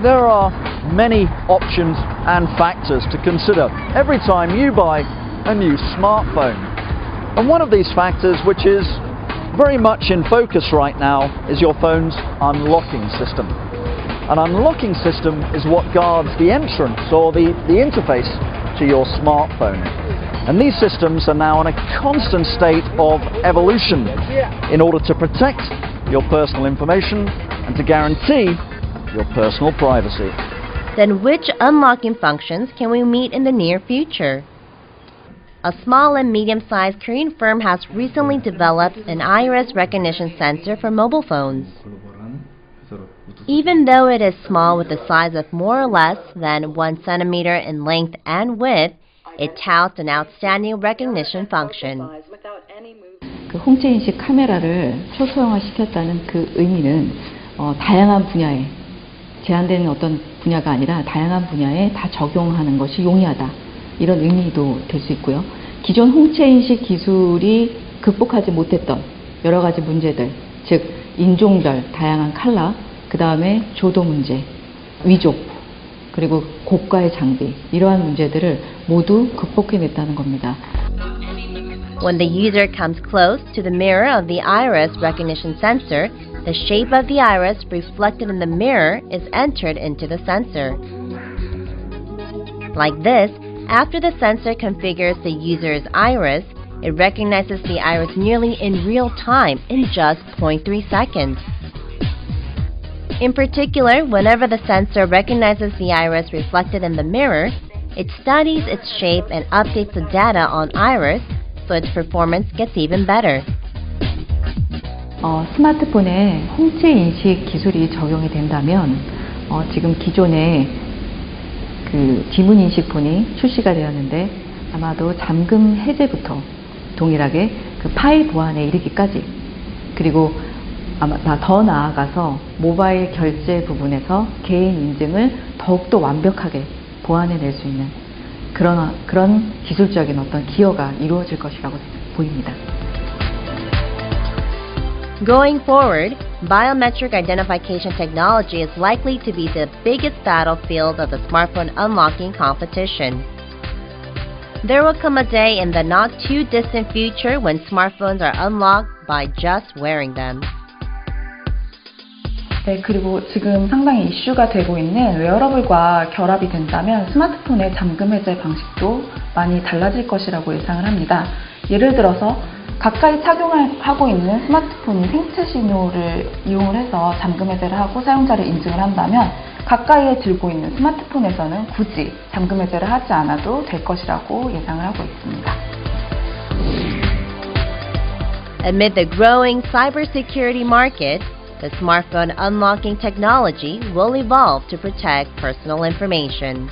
There are many options and factors to consider every time you buy a new smartphone. And one of these factors, which is very much in focus right now, is your phone's unlocking system. An unlocking system is what guards the entrance or the, the interface to your smartphone. And these systems are now in a constant state of evolution in order to protect your personal information and to guarantee your personal privacy. Then which unlocking functions can we meet in the near future? A small and medium-sized Korean firm has recently developed an iris recognition sensor for mobile phones. Even though it is small with a size of more or less than 1 centimeter in length and width, it touts an outstanding recognition function. 그 홍채 인식 카메라를 초소형화시켰다는 그 의미는 어, 다양한 분야에 제한되는 어떤 분야가 아니라 다양한 분야에 다 적용하는 것이 용이하다 이런 의미도 될 수 있고요. 기존 홍채 인식 기술이 극복하지 못했던 여러 가지 문제들, 즉 인종별 다양한 칼라, 그 다음에 조도 문제, 위조, 그리고 고가의 장비 이러한 문제들을 모두 극복해냈다는 겁니다. When the user comes close to the mirror of the iris recognition sensor, the shape of the iris reflected in the mirror is entered into the sensor. Like this, after the sensor configures the user's iris, it recognizes the iris nearly in real time in just 0.3 seconds. In particular, whenever the sensor recognizes the iris reflected in the mirror, it studies its shape and updates the data on iris so its performance gets even better. 어, 스마트폰에 홍채 인식 기술이 적용이 된다면 어, 지금 기존에 그 지문 인식 폰이 출시가 되었는데 아마도 잠금 해제부터 동일하게 그 파일 보안에 이르기까지 그리고 아마 다더 나아가서 모바일 결제 부분에서 개인 인증을 더욱더 완벽하게 보완해낼 수 있는 그런 그런 기술적인 어떤 기여가 이루어질 것이라고 보입니다. Going forward, biometric identification technology is likely to be the biggest battlefield of the smartphone unlocking competition. There will come a day in the not too distant future when smartphones are unlocked by just wearing them. 네, 그리고 지금 상당히 이슈가 되고 있는 웨어러블과 결합이 된다면 스마트폰의 잠금 해제 방식도 많이 달라질 것이라고 예상을 합니다. 예를 들어서 가까이 착용하고 있는 스마트폰이 생체 신호를 이용을 해서 잠금 해제를 하고 사용자를 인증을 한다면 가까이에 들고 있는 스마트폰에서는 굳이 잠금 해제를 하지 않아도 될 것이라고 예상을 하고 있습니다. Amid the growing cybersecurity market, the smartphone unlocking technology will evolve to protect personal information.